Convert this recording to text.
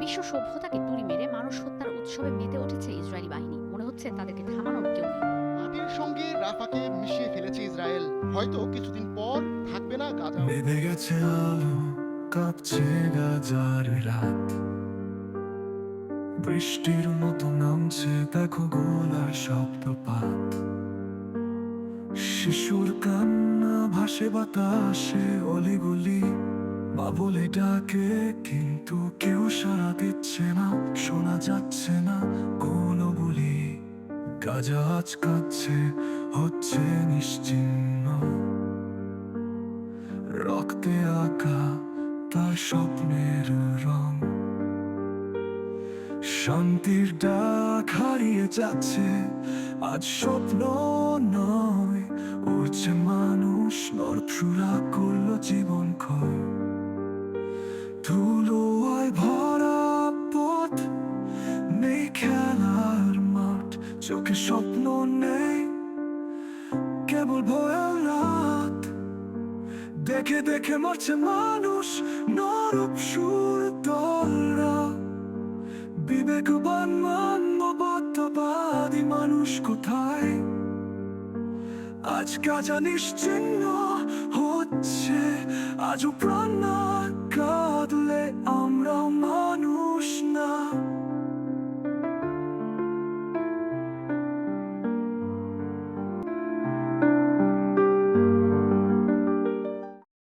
বিশ্ব সভ্যতাকে তুড়ি মেরে মানুষ হত্যার উৎসবে মেতে উঠেছে ইসরায়েলি বাহিনী। মনে হচ্ছে তাদেরকে থামানোর কেউ নেই। মাটির সঙ্গে রাফাকে মিশিয়ে ফেলেছে ইসরায়েল। হয়তো কিছুদিন পর থাকবে না গাজা। বেঁধে গেছে আলো কাঁপছে গাজার রাত। বৃষ্টির মতো নামছে দেখো গোলার শব্দপাত। শিশুর কান্না ভাসে বাতাসে অলিগলি বলে ডাকে, কিন্তু কেউ সাড়া দিচ্ছে না, শোনা যাচ্ছে না কোনো বলি গাজা আজ হচ্ছে নিশ্চিহ্ন রক্তে আঁকা তার স্বপ্নের রং। শান্তির ডাক হারিয়ে যাচ্ছে, আজ স্বপ্ন নয় উঠছে মানুষ নরছুরা চোখে স্বপ্ন নেই। কেবল ভয়ের রাত। দেখে দেখে মরছে মানুষ নরব সুর দলরা বিবেকবান মানবতাবাদী মানুষ কোথায়? আজ গাজা নিশ্চিন্ন হচ্ছে, আজও প্রাণ না কাঁদলে আমরা মান